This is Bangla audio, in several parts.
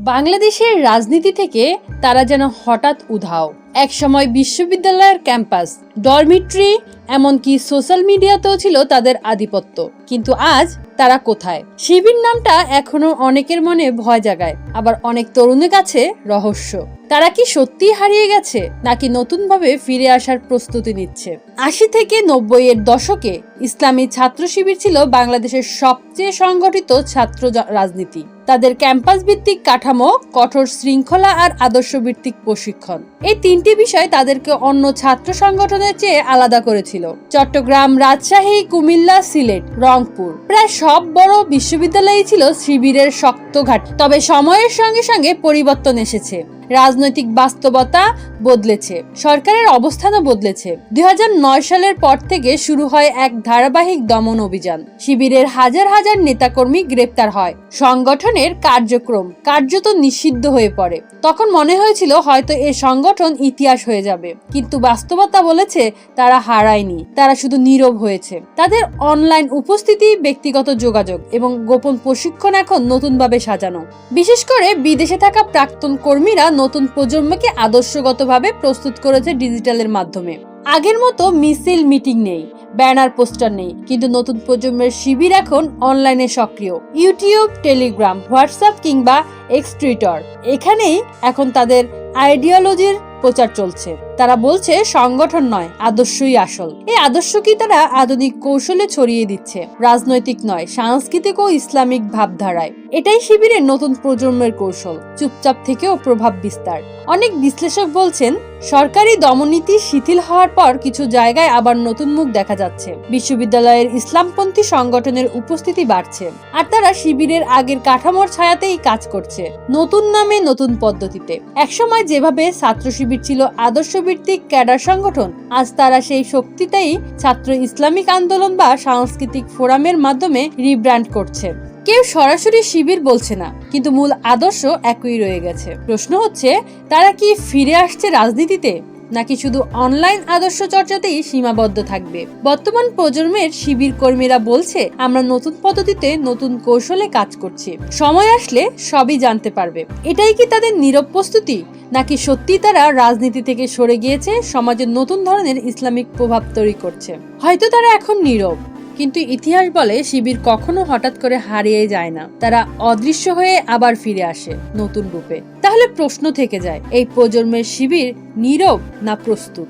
বাংলাদেশের রাজনীতি থেকে তারা যেন হঠাৎ উধাও। একসময় বিশ্ববিদ্যালয়ের ক্যাম্পাস, ডরমিট্রি, এমনকি সোশ্যাল মিডিয়াতেও ছিল তাদের আধিপত্য। কিন্তু আজ তারা কোথায়? শিবির নামটা এখনও অনেকের মনে ভয় জাগায়, আবার অনেক তরুণের কাছে রহস্য। তারা কি সত্যিই হারিয়ে গেছে, নাকি নতুনভাবে ফিরে আসার প্রস্তুতি নিচ্ছে? আশি থেকে নব্বই এর দশকে ইসলামী ছাত্র শিবির ছিল বাংলাদেশের সবচেয়ে সংগঠিত ছাত্র রাজনীতি। তাদের ক্যাম্পাস ভিত্তিক কাঠামো, কঠোর শৃঙ্খলা আর আদর্শ ভিত্তিক প্রশিক্ষণ। এই তিনটি বিষয় তাদেরকে অন্য ছাত্র সংগঠনের চেয়ে আলাদা করেছিল। চট্টগ্রাম রাজশাহী, কুমিল্লা, সিলেট, রংপুর। প্রায় সব বড় বিশ্ববিদ্যালয়ই ছিল শিবিরের শক্ত ঘাট। তবে সময়ের সঙ্গে সঙ্গে পরিবর্তন এসেছে। রাজনৈতিক বাস্তবতা বদলেছে, সরকারের অবস্থানও বদলেছে। দু হাজার নয় সালের পর থেকে শুরু হয় এক ধারাবাহিক দমন অভিযান। শিবিরের হাজার হাজার নেতাকর্মী গ্রেপ্তার হয়। সংগঠনের কার্যক্রম কার্যত নিষিদ্ধ হয়ে পড়ে। তখন মনে হয়েছিল হয়তো এ সংগঠন ইতিহাস হয়ে যাবে। কিন্তু বাস্তবতা বলেছে তারা হারায়নি, তারা শুধু নীরব হয়েছে। তাদের অনলাইন উপস্থিতি, ব্যক্তিগত যোগাযোগ এবং গোপন প্রশিক্ষণ এখন নতুনভাবে সাজানো। বিশেষ করে বিদেশে থাকা প্রাক্তন কর্মীরা নতুন প্রজন্মকে আদর্শগতভাবে প্রস্তুত করেছে ডিজিটালের মাধ্যমে। আগের মতো মিছিল মিটিং নেই, ব্যানার, পোস্টার নেই, কিন্তু নতুন প্রজন্মের শিবির এখন অনলাইনে সক্রিয়। ইউটিউব, টেলিগ্রাম, হোয়াটসঅ্যাপ কিংবা এক্স টুইটার, এখানেই এখন তাদের আইডিওলজির প্রচার চলছে। তারা বলছে সংগঠন নয়, আদর্শই আসল। এই আদর্শকেই তারা আধুনিক কৌশলে ছড়িয়ে দিচ্ছে। রাজনৈতিক নয়, সাংস্কৃতিক ও ইসলামিক ভাবধারায়। এটাই শিবিরের নতুন প্রজন্মের কৌশল, চুপচাপ থেকেও প্রভাব বিস্তার। অনেক বিশ্লেষক বলছেন, সরকারি দমননীতি শিথিল হওয়ার পর কিছু জায়গায় আবার নতুন মুখ দেখা যাচ্ছে। বিশ্ববিদ্যালয়ের ইসলামপন্থী সংগঠনের উপস্থিতি বাড়ছে। আর তারা শিবিরের আগের কাঠামোর ছায়াতেই কাজ করছে, নতুন নামে নতুন পদ্ধতিতে। একসময় যেভাবে ছাত্র শিবির ছিল আদর্শ ভিত্তিক ক্যাডার সংগঠন। আজ তারা সেই শক্তিটাই ছাত্র ইসলামিক আন্দোলন বা সাংস্কৃতিক ফোরামের মাধ্যমে রিব্র্যান্ড করছে। কেউ সরাসরি শিবির বলছে না, কিন্তু মূল আদর্শ একই রয়ে গেছে। প্রশ্ন হচ্ছে, তারা কি ফিরে আসছে রাজনীতিতে? নাকি শুধু অনলাইন আদর্শ চর্চাতেই সীমাবদ্ধ থাকবে? বর্তমান প্রজন্মের শিবির কর্মীরা বলছে, আমরা নতুন পদ্ধতিতে নতুন কৌশলে কাজ করছি। সময় আসলে সবই জানতে পারবে। এটাই কি তাদের নীরব প্রস্তুতি? নাকি সত্যি তারা রাজনীতি থেকে সরে গিয়েছে সমাজের নতুন ধরনের ইসলামিক প্রভাব তৈরি করছে? হয়তো তারা এখন নীরব। কিন্তু ইতিহাস বলে শিবির কখনো হঠাৎ করে হারিয়ে যায় না। তারা অদৃশ্য হয়ে আবার ফিরে আসে নতুন রূপে। তাহলে প্রশ্ন থেকে যায়, এই প্রজন্মের শিবির নীরব না প্রস্তুত?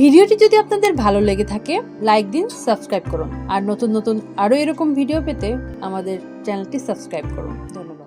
ভিডিওটি যদি আপনাদের ভালো লেগে থাকে, লাইক দিন, সাবস্ক্রাইব করুন। আর নতুন নতুন আরও এরকম ভিডিও পেতে আমাদের চ্যানেলটি সাবস্ক্রাইব করুন। ধন্যবাদ।